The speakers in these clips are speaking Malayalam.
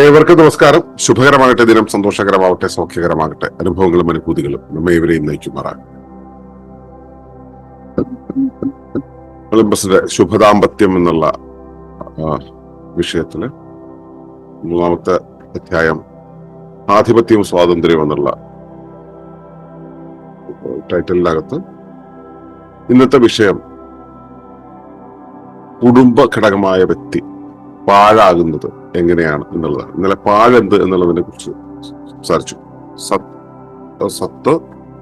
ഏവർക്കും നമസ്കാരം. ശുഭകരമാകട്ടെ ദിനം സന്തോഷകരമാവട്ടെ സൗഖ്യകരമാകട്ടെ അനുഭവങ്ങളും അനുഭൂതികളും നമ്മെ ഇവരെയും നയിക്കുമാറാകട്ടെ. ഒളിമ്പസിന്റെ ശുഭദാമ്പത്യം എന്നുള്ള വിഷയത്തിൽ മൂന്നാമത്തെ അധ്യായം ആധിപത്യവും സ്വാതന്ത്ര്യവും എന്നുള്ള ടൈറ്റലിനകത്ത് ഇന്നത്തെ വിഷയം കുടുംബ ഘടകമായ വ്യക്തി. പാഴാകുന്നത് എങ്ങനെയാണ് എന്നുള്ളതാണ്. ഇന്നലെ പാഴെന്ത് എന്നുള്ളതിനെ കുറിച്ച് സംസാരിച്ചു. സത്ത് സത്ത്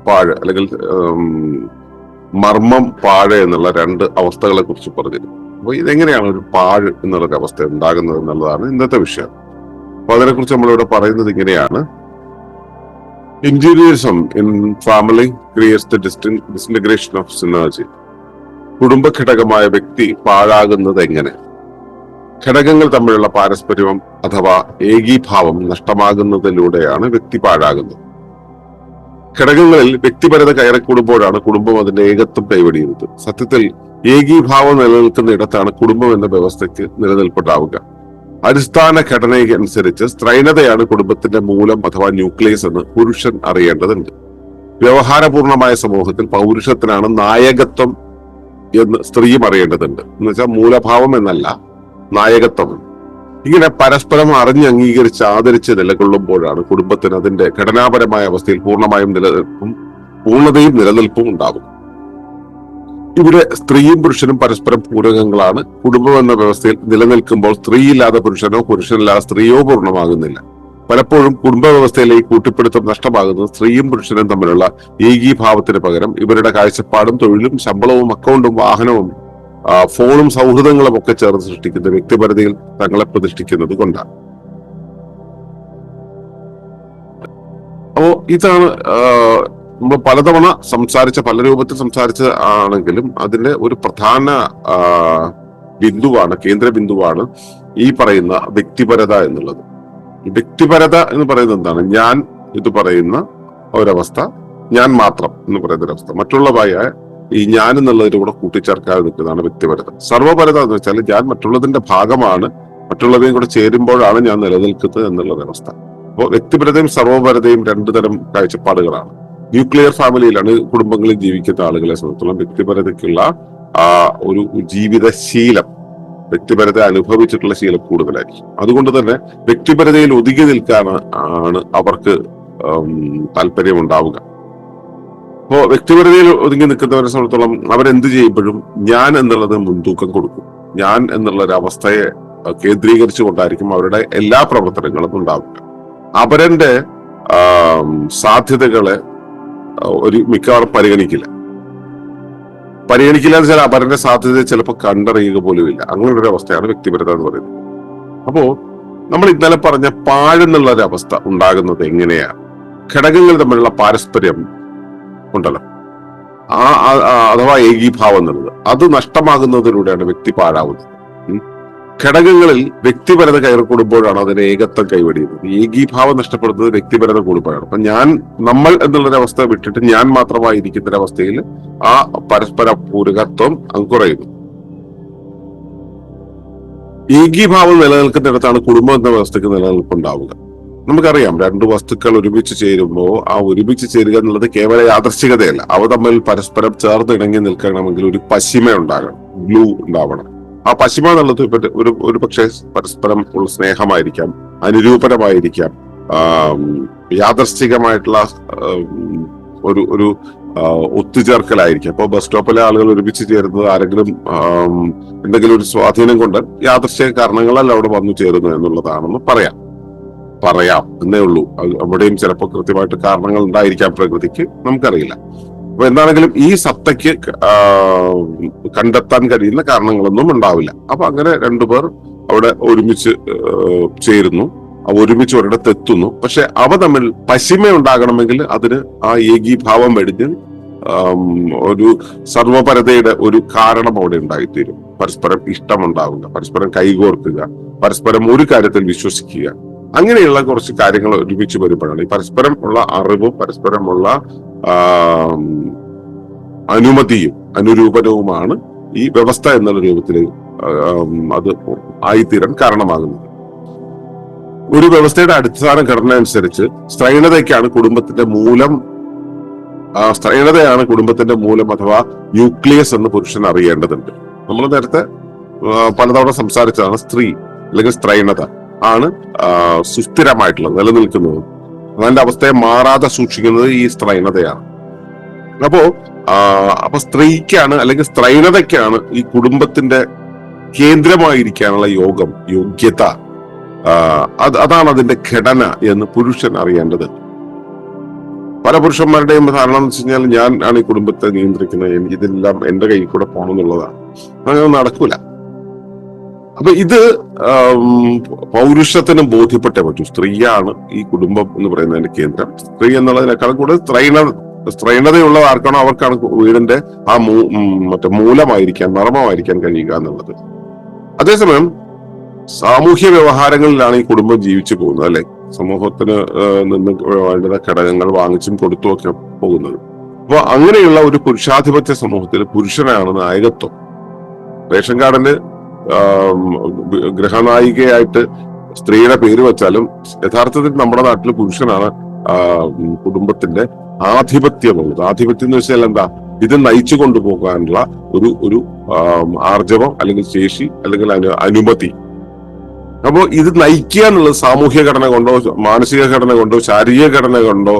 പാഴ് അല്ലെങ്കിൽ മർമ്മം പാഴ് എന്നുള്ള രണ്ട് അവസ്ഥകളെ കുറിച്ച് പറഞ്ഞിരുന്നു. അപ്പൊ ഇതെങ്ങനെയാണ് ഒരു പാഴ് എന്നുള്ളൊരു അവസ്ഥ ഉണ്ടാകുന്നത് എന്നുള്ളതാണ് ഇന്നത്തെ വിഷയം. അപ്പൊ അതിനെക്കുറിച്ച് നമ്മളിവിടെ പറയുന്നത് ഇങ്ങനെയാണ്. Individualism in family creates the disintegration of synergy കുടുംബഘടകമായ വ്യക്തി പാഴാകുന്നത് എങ്ങനെ? ഘടകങ്ങൾ തമ്മിലുള്ള പാരസ്പര്യം അഥവാ ഏകീഭാവം നഷ്ടമാകുന്നതിലൂടെയാണ് വ്യക്തി പാഴാകുന്നത്. ഘടകങ്ങളിൽ വ്യക്തിപരത കയറിക്കൂടുമ്പോഴാണ് കുടുംബം അതിന്റെ ഏകത്വം കൈവടിയുന്നത്. സത്യത്തിൽ ഏകീഭാവം നിലനിൽക്കുന്ന ഇടത്താണ് കുടുംബം എന്ന വ്യവസ്ഥയ്ക്ക് നിലനിൽപ്പുണ്ടാവുക. അടിസ്ഥാന ഘടനയ്ക്കനുസരിച്ച് സ്ത്രൈണതയാണ് കുടുംബത്തിന്റെ മൂലം അഥവാ ന്യൂക്ലിയസ് എന്ന് പുരുഷൻ അറിയേണ്ടതുണ്ട്. വ്യവഹാരപൂർണമായ സമൂഹത്തിൽ പൗരുഷത്തിനാണ് നായകത്വം എന്ന് സ്ത്രീയും അറിയേണ്ടതുണ്ട്. എന്ന് വെച്ചാൽ മൂലഭാവം എന്നല്ല നായകത്വം. ഇങ്ങനെ പരസ്പരം അറിഞ്ഞ് അംഗീകരിച്ച് ആദരിച്ച് നിലകൊള്ളുമ്പോഴാണ് കുടുംബത്തിന് അതിന്റെ ഘടനാപരമായ അവസ്ഥയിൽ പൂർണമായും നിലനിൽപ്പും പൂർണതയും നിലനിൽപ്പും ഉണ്ടാകും. ഇവിടെ സ്ത്രീയും പുരുഷനും പരസ്പരം പൂരകങ്ങളാണ്. കുടുംബം എന്ന വ്യവസ്ഥയിൽ നിലനിൽക്കുമ്പോൾ സ്ത്രീയില്ലാതെ പുരുഷനോ പുരുഷനില്ലാതെ സ്ത്രീയോ പൂർണമാകുന്നില്ല. പലപ്പോഴും കുടുംബ വ്യവസ്ഥയിലെ ഈ കൂട്ടിപ്പിടുത്തം നഷ്ടമാകുന്നത് സ്ത്രീയും പുരുഷനും തമ്മിലുള്ള ഏകീഭാവത്തിന് പകരം ഇവരുടെ കാഴ്ചപ്പാടും തൊഴിലും ശമ്പളവും അക്കൗണ്ടും വാഹനവും ഫോണും സൗഹൃദങ്ങളും ഒക്കെ ചേർന്ന് സൃഷ്ടിക്കുന്ന വ്യക്തിപരതയിൽ തങ്ങളെ പ്രതിഷ്ഠിക്കുന്നത് കൊണ്ടാണ്. അപ്പോ ഇതാണ് നമ്മൾ പലതവണ സംസാരിച്ച പല രൂപത്തിൽ സംസാരിച്ച ആണെങ്കിലും അതിന്റെ ഒരു പ്രധാന ബിന്ദുവാണ് കേന്ദ്ര ബിന്ദുവാണ് ഈ പറയുന്ന വ്യക്തിപരത എന്നുള്ളത്. വ്യക്തിപരത എന്ന് പറയുന്നത് എന്താണ്? ഞാൻ ഇത് പറയുന്ന ഒരവസ്ഥ ഞാൻ മാത്രം എന്ന് പറയുന്ന ഒരവസ്ഥ. മറ്റുള്ളതായ ഈ ഞാൻ എന്നുള്ളതിന്റെ കൂടെ കൂട്ടിച്ചേർക്കാതെ നിൽക്കുന്നതാണ് വ്യക്തിപരത. സർവപരത എന്ന് വെച്ചാൽ ഞാൻ മറ്റുള്ളതിന്റെ ഭാഗമാണ് മറ്റുള്ളവയും കൂടെ ചേരുമ്പോഴാണ് ഞാൻ നിലനിൽക്കുന്നത് എന്നുള്ള വ്യവസ്ഥ. അപ്പോൾ വ്യക്തിപരതയും സർവപരതയും രണ്ടു തരം കാഴ്ചപ്പാടുകളാണ്. ന്യൂക്ലിയർ ഫാമിലിയിലാണ് കുടുംബങ്ങളിൽ ജീവിക്കുന്ന ആളുകളെ സംബന്ധിച്ചിടത്തോളം വ്യക്തിപരതയ്ക്കുള്ള ആ ഒരു ജീവിതശീലം വ്യക്തിപരത അനുഭവിച്ചിട്ടുള്ള ശീലം കൂടുതലായിരിക്കും. അതുകൊണ്ട് തന്നെ വ്യക്തിപരതയിൽ ഒതുങ്ങി നിൽക്കാൻ ആണ് അവർക്ക് ഉം, താല്പര്യം ഉണ്ടാവുക അപ്പോ വ്യക്തിപരതയിൽ ഒതുങ്ങി നിൽക്കുന്നവരെ സംബന്ധിച്ചിടത്തോളം അവരെന്ത് ചെയ്യുമ്പോഴും ഞാൻ എന്നുള്ളത് മുൻതൂക്കം കൊടുക്കും. ഞാൻ എന്നുള്ള ഒരു അവസ്ഥയെ കേന്ദ്രീകരിച്ചുകൊണ്ടായിരിക്കും അവരുടെ എല്ലാ പ്രവർത്തനങ്ങളും ഉണ്ടാവുക. അവരന്റെ സാധ്യതകളെ ഒരു മിക്കവാറും പരിഗണിക്കില്ല. പരിഗണിക്കില്ല എന്ന് വെച്ചാൽ അവരുടെ സാധ്യത ചിലപ്പോൾ കണ്ടറിയുക പോലും ഇല്ല. അങ്ങനെ ഒരു അവസ്ഥയാണ് വ്യക്തിപരത എന്ന് പറയുന്നത്. അപ്പോ നമ്മൾ ഇന്നലെ പറഞ്ഞ പാഴെന്നുള്ള ഒരു അവസ്ഥ ഉണ്ടാകുന്നത് എങ്ങനെയാണ്? ഘടകങ്ങൾ തമ്മിലുള്ള പാരസ്പര്യം ഉണ്ടല്ലോ. ആ അഥവാ ഏകീഭാവം എന്നുള്ളത്. അത് നഷ്ടമാകുന്നതിലൂടെയാണ് വ്യക്തി പാഴാവുന്നത്. ഘടകങ്ങളിൽ വ്യക്തിപരത കയറിക്കൂടുമ്പോഴാണ് അതിന് ഏകത്വം കൈവടിയുന്നത്. ഏകീഭാവം നഷ്ടപ്പെടുന്നത് വ്യക്തിപരത കൂടുമ്പോഴാണ്. അപ്പൊ ഞാൻ നമ്മൾ എന്നുള്ളൊരവസ്ഥ വിട്ടിട്ട് ഞാൻ മാത്രമായിരിക്കുന്ന ഒരവസ്ഥയിൽ ആ പരസ്പര പൂരകത്വം അങ്ങ് കുറയുന്നു. ഏകീഭാവം നിലനിൽക്കുന്നിടത്താണ് കുടുംബം എന്ന വ്യവസ്ഥയ്ക്ക് നിലനിൽപ്പുണ്ടാവുക. നമുക്കറിയാം രണ്ട് വസ്തുക്കൾ ഒരുമിച്ച് ചേരുമ്പോൾ ആ ഒരുമിച്ച് ചേരുക എന്നുള്ളത് കേവല യാദർശികതയല്ല. അവ തമ്മിൽ പരസ്പരം ചേർന്ന് ഇണങ്ങി നിൽക്കണമെങ്കിൽ ഒരു പശിമ ഉണ്ടാകണം ഗ്ലൂ ഉണ്ടാവണം. ആ പശിമ എന്നുള്ളത് ഒരു ഒരു പക്ഷേ പരസ്പരം ഉള്ള സ്നേഹമായിരിക്കാം അനുരൂപനമായിരിക്കാം യാദർശികമായിട്ടുള്ള ഒരു ഒരു ഒത്തുചേർക്കലായിരിക്കും. അപ്പോൾ ബസ് സ്റ്റോപ്പിലെ ആളുകൾ ഒരുമിച്ച് ചേരുന്നത് ആരെങ്കിലും എന്തെങ്കിലും ഒരു സ്വാധീനം കൊണ്ട് യാദർശിക കാരണങ്ങളല്ല അവിടെ വന്നു ചേരുന്നു എന്നുള്ളതാണെന്ന് പറയാം. പറയാം എന്നേ ഉള്ളൂ. അവിടെയും ചിലപ്പോൾ കൃത്യമായിട്ട് കാരണങ്ങൾ ഉണ്ടായിരിക്കാം പ്രകൃതിക്ക്. നമുക്കറിയില്ല. അപ്പൊ എന്താണെങ്കിലും ഈ സത്തയ്ക്ക് കണ്ടെത്താൻ കഴിയുന്ന കാരണങ്ങളൊന്നും ഉണ്ടാവില്ല. അപ്പൊ അങ്ങനെ രണ്ടുപേർ അവിടെ ഒരുമിച്ച് ചേരുന്നു. അവ ഒരുമിച്ച് ഒരിടത്ത് എത്തുന്നു. പക്ഷെ അവ തമ്മിൽ പശിമ ഉണ്ടാകണമെങ്കിൽ അതിന് ആ ഏകീഭാവം വെടിഞ്ഞ് ഒരു സർവപരതയുടെ ഒരു കാരണം അവിടെ ഉണ്ടായിത്തീരും. പരസ്പരം ഇഷ്ടമുണ്ടാവുക പരസ്പരം കൈകോർക്കുക. പരസ്പരം ഒരു കാര്യത്തിൽ വിശ്വസിക്കുക. അങ്ങനെയുള്ള കുറച്ച് കാര്യങ്ങൾ ഒരുമിച്ച് വരുമ്പോഴാണ് ഈ പരസ്പരം ഉള്ള അറിവും പരസ്പരമുള്ള അനുമതിയും അനുരൂപനവുമാണ് ഈ വ്യവസ്ഥ എന്നുള്ള രൂപത്തിൽ അത് ആയിത്തീരാൻ കാരണമാകുന്നത്. ഒരു വ്യവസ്ഥയുടെ അടിസ്ഥാന ഘടന അനുസരിച്ച് സ്ത്രൈണതയ്ക്കാണ് കുടുംബത്തിന്റെ മൂലം സ്ത്രൈണതയാണ് കുടുംബത്തിന്റെ മൂലം അഥവാ ന്യൂക്ലിയസ് എന്ന് പുരുഷൻ അറിയേണ്ടതുണ്ട്. നമ്മൾ നേരത്തെ പലതവണ സംസാരിച്ചതാണ് സ്ത്രീ അല്ലെങ്കിൽ സ്ത്രൈണത. ആണ് സുസ്ഥിരമായിട്ടുള്ളത് നിലനിൽക്കുന്നത്. അതിന്റെ അവസ്ഥയെ മാറാതെ സൂക്ഷിക്കുന്നത് ഈ സ്ത്രൈണതയാണ്. അപ്പോ അപ്പൊ സ്ത്രീക്കാണ് അല്ലെങ്കിൽ സ്ത്രൈണതയ്ക്കാണ് ഈ കുടുംബത്തിന്റെ കേന്ദ്രമായിരിക്കാനുള്ള യോഗം യോഗ്യത അത് അതാണ് അതിന്റെ ഘടന എന്ന് പുരുഷൻ അറിയേണ്ടത്. പല പുരുഷന്മാരുടെയും ധാരണ എന്ന് വെച്ച് കഴിഞ്ഞാൽ ഞാൻ ആണ് ഈ കുടുംബത്തെ നിയന്ത്രിക്കുന്നത് ഇതെല്ലാം എന്റെ കയ്യിൽ കൂടെ പോകണം എന്നുള്ളതാണ്. അങ്ങനെ നടക്കൂല. അപ്പൊ ഇത് പൗരുഷത്തിന് ബോധ്യപ്പെട്ടേ പറ്റൂ. സ്ത്രീയാണ് ഈ കുടുംബം എന്ന് പറയുന്നതിന്റെ കേന്ദ്രം. സ്ത്രീ എന്നുള്ളതിനേക്കാൾ കൂടുതൽ സ്ത്രൈണ സ്ത്രൈണതയുള്ള ആർക്കാണോ അവർക്കാണ് വീടിന്റെ ആ മൂ മറ്റേ മൂലമായിരിക്കാൻ നർമ്മമായിരിക്കാൻ കഴിയുക എന്നുള്ളത്. അതേസമയം സാമൂഹ്യ വ്യവഹാരങ്ങളിലാണ് ഈ കുടുംബം ജീവിച്ചു പോകുന്നത് അല്ലെ? സമൂഹത്തിന് നിന്ന് വേണ്ടുന്ന ഘടകങ്ങൾ വാങ്ങിച്ചും കൊടുത്തും ഒക്കെ പോകുന്നത്. അപ്പൊ അങ്ങനെയുള്ള ഒരു പുരുഷാധിപത്യ സമൂഹത്തിൽ പുരുഷനാണ് നായകത്വം. റേഷൻ കാർഡിന് ആം, ഗൃഹനായികയായിട്ട് സ്ത്രീയുടെ പേര് വെച്ചാലും യഥാർത്ഥത്തിൽ നമ്മുടെ നാട്ടിൽ പുരുഷനാണ് കുടുംബത്തിന്റെ ആധിപത്യമുള്ളത്. ആധിപത്യം എന്ന് വെച്ചാൽ എന്താ? ഇത് നയിച്ചു കൊണ്ടുപോകാനുള്ള ഒരു ഒരു ആർജവം അല്ലെങ്കിൽ ശേഷി അല്ലെങ്കിൽ അനുമതി. അപ്പോ ഇത് നയിക്കുക എന്നുള്ളത് സാമൂഹ്യ ഘടന കൊണ്ടോ മാനസിക ഘടന കൊണ്ടോ ശാരീരിക ഘടന കൊണ്ടോ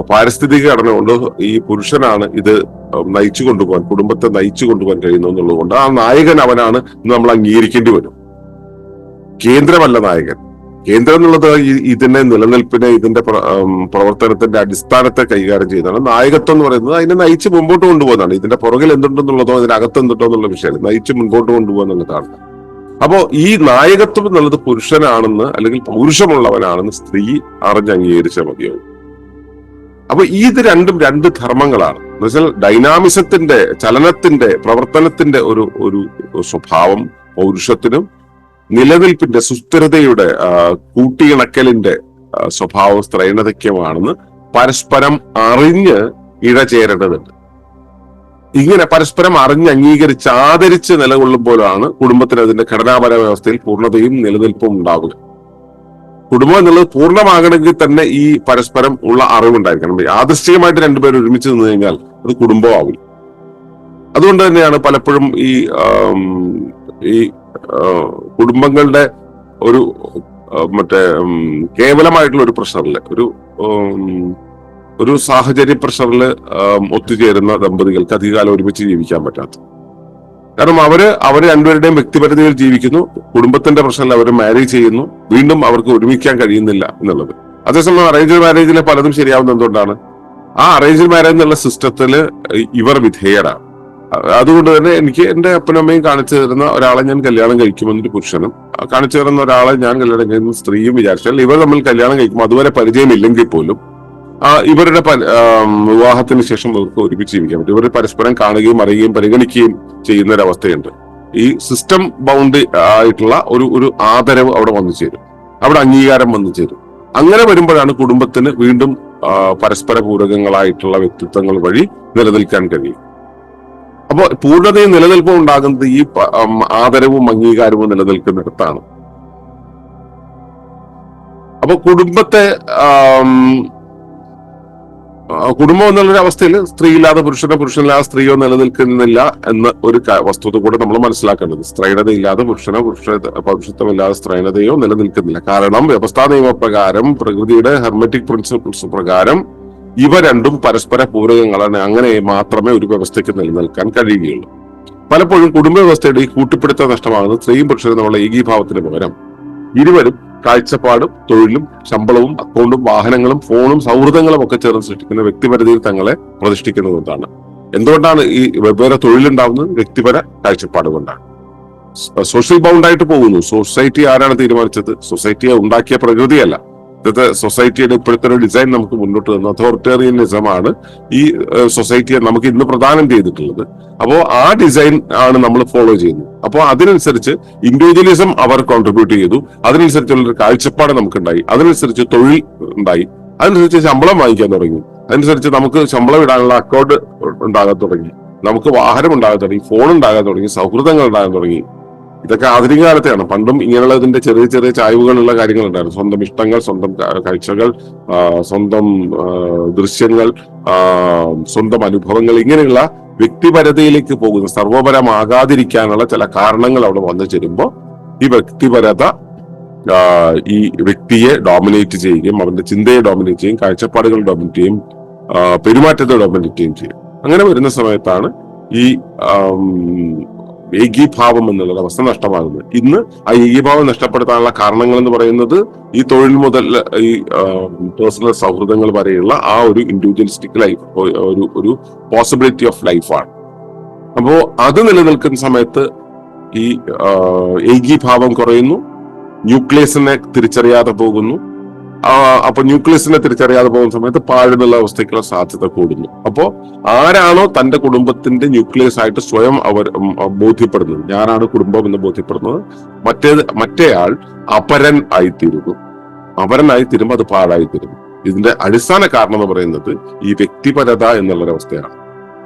പാരിസ്ഥിതിക ഘടന കൊണ്ടോ ഈ പുരുഷനാണ് ഇത് നയിച്ചു കൊണ്ടുപോകാൻ കുടുംബത്തെ നയിച്ചു കൊണ്ടുപോകാൻ കഴിയുന്നു എന്നുള്ളത് കൊണ്ട് ആ നായകൻ അവനാണ് നമ്മൾ അംഗീകരിക്കേണ്ടി വരും. കേന്ദ്രമല്ല നായകൻ. കേന്ദ്രം എന്നുള്ളത് ഇതിന്റെ നിലനിൽപ്പിനെ ഇതിന്റെ പ്രവർത്തനത്തിന്റെ അടിസ്ഥാനത്തെ കൈകാര്യം ചെയ്യുന്നതാണ്. നായകത്വം എന്ന് പറയുന്നത് അതിനെ നയിച്ച് മുമ്പോട്ട് കൊണ്ടുപോകുന്നതാണ്. ഇതിന്റെ പുറകിൽ എന്തുണ്ടെന്നുള്ളതോ ഇതിനകത്ത് എന്തുണ്ടോ എന്നുള്ള വിഷയം നയിച്ച് മുൻപോട്ട് കൊണ്ടുപോകുക എന്നുള്ളതാണ് അപ്പോ ഈ നായകത്വം എന്നുള്ളത് പുരുഷനാണെന്ന് അല്ലെങ്കിൽ പൗരുഷമുള്ളവനാണെന്ന് സ്ത്രീ അറിഞ്ഞ് അംഗീകരിച്ചാൽ മതിയാവും. അപ്പൊ ഇത് രണ്ടും രണ്ട് ധർമ്മങ്ങളാണ്. എന്ന് വെച്ചാൽ ഡൈനാമിസത്തിന്റെ ചലനത്തിന്റെ പ്രവർത്തനത്തിന്റെ ഒരു ഒരു സ്വഭാവം പൗരുഷത്തിനും നിലനിൽപ്പിന്റെ സുസ്ഥിരതയുടെ കൂട്ടിയിണക്കലിന്റെ സ്വഭാവം സ്ത്രൈണതയ്ക്കുമാണെന്ന് പരസ്പരം അറിഞ്ഞ് ഇഴചേരേണ്ടതുണ്ട്. ഇങ്ങനെ പരസ്പരം അറിഞ്ഞ് അംഗീകരിച്ച് ആദരിച്ച് നിലകൊള്ളുമ്പോഴാണ് കുടുംബത്തിന് അതിന്റെ ഘടനാപര വ്യവസ്ഥയിൽ പൂർണതയും നിലനിൽപ്പും ഉണ്ടാവുക കുടുംബം എന്നുള്ളത് പൂർണമാകണമെങ്കിൽ തന്നെ ഈ പരസ്പരം ഉള്ള അറിവുണ്ടായിരിക്കണം. യാദൃശ്ചികമായിട്ട് രണ്ടുപേരും ഒരുമിച്ച് നിന്ന് കഴിഞ്ഞാൽ അത് കുടുംബമാവില്ല അതുകൊണ്ട് തന്നെയാണ് പലപ്പോഴും ഈ ഈ കുടുംബങ്ങളുടെ ഒരു മറ്റേ കേവലമായിട്ടുള്ള ഒരു പ്രഷറിൽ ഒരു ഒരു സാഹചര്യ പ്രഷറിൽ ഒത്തുചേരുന്ന ദമ്പതികൾക്ക് അധികകാലം ഒരുമിച്ച് ജീവിക്കാൻ പറ്റാത്ത. കാരണം അവർ അവർ രണ്ടുപേരുടെയും വ്യക്തിപരതയിൽ ജീവിക്കുന്നു കുടുംബത്തിന്റെ പ്രശ്നത്തിൽ അവർ മാരേജ് ചെയ്യുന്നു വീണ്ടും അവർക്ക് ഒരുമിക്കാൻ കഴിയുന്നില്ല എന്നുള്ളത്. അതേസമയം അറേഞ്ച്ഡ് മാരേജിലെ പലതും ശരിയാവുന്ന എന്തുകൊണ്ടാണ്? ആ അറേഞ്ച്ഡ് മാരേജ് എന്നുള്ള സിസ്റ്റത്തിൽ ഇവർ വിധേയരാണ്. അതുകൊണ്ട് തന്നെ എനിക്ക് എന്റെ അപ്പനും അമ്മയും കാണിച്ചു തരുന്ന ഒരാളെ ഞാൻ കല്യാണം കഴിക്കുമെന്നൊരു പുരുഷനും കാണിച്ചു തരുന്ന ഒരാളെ ഞാൻ കല്യാണം കഴിക്കുന്ന സ്ത്രീയും വിചാരിച്ചാൽ ഇവർ തമ്മിൽ കല്യാണം കഴിക്കുമ്പോൾ അതുവരെ പരിചയമില്ലെങ്കിൽ പോലും ഇവരുടെ വിവാഹത്തിന് ശേഷം ഇവർക്ക് ഒരുമിച്ച് ജീവിക്കാൻ പറ്റും. ഇവർ പരസ്പരം കാണുകയും അറിയുകയും പരിഗണിക്കുകയും ചെയ്യുന്ന ഒരു അവസ്ഥയുണ്ട് ഈ സിസ്റ്റം ബൗണ്ട് ആയിട്ടുള്ള ഒരു ഒരു ആദരവ് അവിടെ വന്നു ചേരും. അവിടെ അംഗീകാരം വന്നു ചേരും. അങ്ങനെ വരുമ്പോഴാണ് കുടുംബത്തിന് വീണ്ടും പരസ്പര പൂരകങ്ങളായിട്ടുള്ള വ്യക്തിത്വങ്ങൾ വഴി നിലനിൽക്കാൻ കഴിയും അപ്പോൾ പൂർണതയും നിലനിൽപ്പും ഉണ്ടാകുന്നത് ഈ ആദരവും അംഗീകാരവും നിലനിൽക്കുന്നിടത്താണ്. അപ്പൊ കുടുംബത്തെ കുടുംബം എന്നുള്ളൊരു അവസ്ഥയിൽ സ്ത്രീ ഇല്ലാതെ പുരുഷനോ പുരുഷനില്ലാതെ സ്ത്രീയോ നിലനിൽക്കുന്നില്ല എന്ന ഒരു വസ്തുത കൂടെ നമ്മൾ മനസ്സിലാക്കേണ്ടത്. സ്ത്രൈണതയില്ലാതെ പുരുഷനോ പുരുഷ പൗരുഷത്വമില്ലാതെ സ്ത്രൈണതയോ നിലനിൽക്കുന്നില്ല. കാരണം വ്യവസ്ഥാ നിയമപ്രകാരം പ്രകൃതിയുടെ ഹെർമറ്റിക് പ്രിൻസിപ്പിൾസ് പ്രകാരം ഇവ രണ്ടും പരസ്പര പൂരകങ്ങളാണ്. അങ്ങനെ മാത്രമേ ഒരു വ്യവസ്ഥയ്ക്ക് നിലനിൽക്കാൻ കഴിയുകയുള്ളൂ. പലപ്പോഴും കുടുംബ വ്യവസ്ഥയുടെ ഈ കൂട്ടിപ്പിടുത്ത നഷ്ടമാകുന്നത് സ്ത്രീയും പുരുഷനും നമ്മളെ ഏകീഭാവത്തിന് പകരം. ഇരുവരും കാഴ്ചപ്പാടും തൊഴിലും ശമ്പളവും അക്കൗണ്ടും വാഹനങ്ങളും ഫോണും സൗഹൃദങ്ങളും ഒക്കെ ചേർന്ന് സൃഷ്ടിക്കുന്ന വ്യക്തിപരതയിൽ തങ്ങളെ പ്രതിഷ്ഠിക്കുന്നതുകൊണ്ടാണ് എന്തുകൊണ്ടാണ് ഈ വെവ്വേറെ തൊഴിലുണ്ടാവുന്നത്? വ്യക്തിപര കാഴ്ചപ്പാട് കൊണ്ടാണ്. സോഷ്യൽ ബൗണ്ടായിട്ട് പോകുന്നു. സൊസൈറ്റി ആരാണ് തീരുമാനിച്ചത്? സൊസൈറ്റിയെ ഉണ്ടാക്കിയ പ്രകൃതിയല്ല. ഇന്നത്തെ സൊസൈറ്റിയുടെ ഇപ്പോഴത്തെ ഒരു ഡിസൈൻ നമുക്ക് മുന്നോട്ട് തന്ന. അതോറിറ്റേറിയനിസമാണ് ഈ സൊസൈറ്റിയെ നമുക്ക് ഇന്ന് പ്രദാനം ചെയ്തിട്ടുള്ളത്. അപ്പോൾ ആ ഡിസൈൻ ആണ് നമ്മൾ ഫോളോ ചെയ്യുന്നത്. അപ്പോൾ അതിനനുസരിച്ച് ഇൻഡിവിജ്വലിസം അവർ കോൺട്രിബ്യൂട്ട് ചെയ്തു. അതിനനുസരിച്ചുള്ള ഒരു കാഴ്ചപ്പാട് നമുക്കുണ്ടായി. അതിനനുസരിച്ച് തൊഴിൽ ഉണ്ടായി. അതിനനുസരിച്ച് ശമ്പളം വാങ്ങിക്കാൻ തുടങ്ങി. അതിനനുസരിച്ച് നമുക്ക് ശമ്പളം ഇടാനുള്ള അക്കൗണ്ട് ഉണ്ടാകാൻ തുടങ്ങി. നമുക്ക് വാഹനം ഉണ്ടാകാൻ തുടങ്ങി ഫോൺ ഉണ്ടാകാൻ തുടങ്ങി സൗഹൃദങ്ങൾ ഉണ്ടാകാൻ തുടങ്ങി. ഇതൊക്കെ ആധുനിക കാലത്തെയാണ് പണ്ടും ഇങ്ങനെയുള്ള ഇതിന്റെ ചെറിയ ചെറിയ ചായ്വുകളുള്ള കാര്യങ്ങളുണ്ടായിരുന്നു. സ്വന്തം ഇഷ്ടങ്ങൾ സ്വന്തം കാഴ്ചകൾ സ്വന്തം ദൃശ്യങ്ങൾ സ്വന്തം അനുഭവങ്ങൾ ഇങ്ങനെയുള്ള വ്യക്തിപരതയിലേക്ക് പോകുന്ന സർവപരമാകാതിരിക്കാനുള്ള ചില കാരണങ്ങൾ അവിടെ വന്നു ചേരുമ്പോൾ ഈ വ്യക്തിപരത ഈ വ്യക്തിയെ ഡോമിനേറ്റ് ചെയ്യുകയും അവന്റെ ചിന്തയെ ഡോമിനേറ്റ് ചെയ്യും കാഴ്ചപ്പാടുകൾ ഡോമിനേറ്റ് ചെയ്യും പെരുമാറ്റത്തെ ഡോമിനേറ്റ് ചെയ്യും ചെയ്യും. അങ്ങനെ വരുന്ന സമയത്താണ് ഈ ഏകീഭാവം എന്നുള്ളത് അവസ്ഥ നഷ്ടമാകുന്നത് ഇന്ന് ആ ഏകീഭാവം നഷ്ടപ്പെടുത്താനുള്ള കാരണങ്ങൾ എന്ന് പറയുന്നത് ഈ തൊഴിൽ മുതൽ ഈ പേഴ്സണൽ സൗഹൃദങ്ങൾ വരെയുള്ള ആ ഒരു ഇൻഡിവിജ്വലിസ്റ്റിക് ലൈഫ് ഒരു ഒരു പോസിബിലിറ്റി ഓഫ് ലൈഫാണ് അപ്പോ അത് നിലനിൽക്കുന്ന സമയത്ത് ഈ ഏകീഭാവം കുറയുന്നു ന്യൂക്ലിയസിനെ തിരിച്ചറിയാതെ പോകുന്നു അപ്പൊ ന്യൂക്ലിയസിനെ തിരിച്ചറിയാതെ പോകുന്ന സമയത്ത് പാഴുന്നുള്ള അവസ്ഥയ്ക്കുള്ള സാധ്യത കൂടുന്നു. അപ്പോ ആരാണോ തന്റെ കുടുംബത്തിന്റെ ന്യൂക്ലിയസ് ആയിട്ട് സ്വയം അവർ ബോധ്യപ്പെടുന്നത്? ഞാനാണ് കുടുംബം എന്ന് ബോധ്യപ്പെടുന്നത്. മറ്റേത് മറ്റേയാൾ അപരൻ ആയിത്തീരുന്നു. അപരനായി തീരുമ്പോൾ അത് പാഴായിത്തീരുന്നു. ഇതിന്റെ അടിസ്ഥാന കാരണം എന്ന് പറയുന്നത് ഈ വ്യക്തിപരത എന്നുള്ളൊരവസ്ഥയാണ്.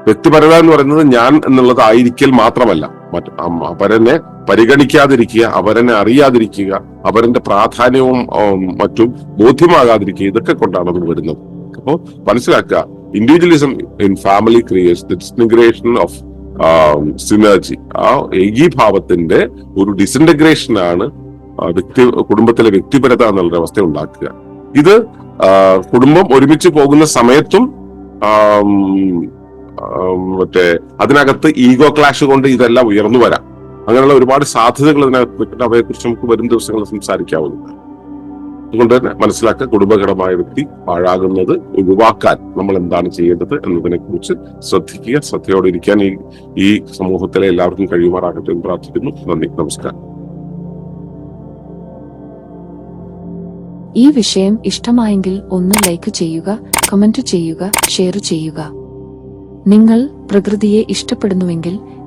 വ്യക്തിപരത എന്ന് പറയുന്നത് ഞാൻ എന്നുള്ളത് ആയിരിക്കൽ മാത്രമല്ല. മറ്റ് അപരനെ പരിഗണിക്കാതിരിക്കുക അവരനെ അറിയാതിരിക്കുക അവരന്റെ പ്രാധാന്യവും മറ്റും ബോധ്യമാകാതിരിക്കുക ഇതൊക്കെ കൊണ്ടാണ് അത് വരുന്നത് അപ്പോൾ മനസ്സിലാക്കുക individualism in family creates disintegration of synergy ആ ഏകീഭാവത്തിന്റെ ഒരു ഡിസിന്റഗ്രേഷൻ ആണ് വ്യക്തി കുടുംബത്തിലെ വ്യക്തിപരത എന്നുള്ള അവസ്ഥ ഉണ്ടാക്കുക. ഇത് കുടുംബം ഒരുമിച്ച് പോകുന്ന സമയത്തും മറ്റേ അതിനകത്ത് ഈഗോ ക്ലാഷ് കൊണ്ട് ഇതെല്ലാം ഉയർന്നു വരാം. അങ്ങനെയുള്ള ഒരുപാട് സാധ്യതകൾ നിൽക്കുന്നുണ്ട് അവയെ കുറിച്ച് നമുക്ക് വരും ദിവസങ്ങളിൽ സംസാരിക്കാവുന്നതാണ്. അതുകൊണ്ട് തന്നെ മനസ്സിലാക്കുക കുടുംബകരമായ വ്യക്തി പാഴാകുന്നത് ഒഴിവാക്കാൻ നമ്മൾ എന്താണ് ചെയ്യേണ്ടത് എന്നതിനെ കുറിച്ച് ശ്രദ്ധിക്കുക. ശ്രദ്ധയോടെ ഇരിക്കാൻ ഈ ഈ സമൂഹത്തിലെ എല്ലാവർക്കും കഴിയുമാറാകട്ടെ എന്ന് പ്രാർത്ഥിക്കുന്നു. നന്ദി. നമസ്കാരം. ഈ വിഷയം ഇഷ്ടമായെങ്കിൽ ഒന്ന് ലൈക്ക് ചെയ്യുക കമന്റ് ചെയ്യുക ഷെയർ ചെയ്യുക. നിങ്ങൾ പ്രകൃതിയെ ഇഷ്ടപ്പെടുന്നുവെങ്കിൽ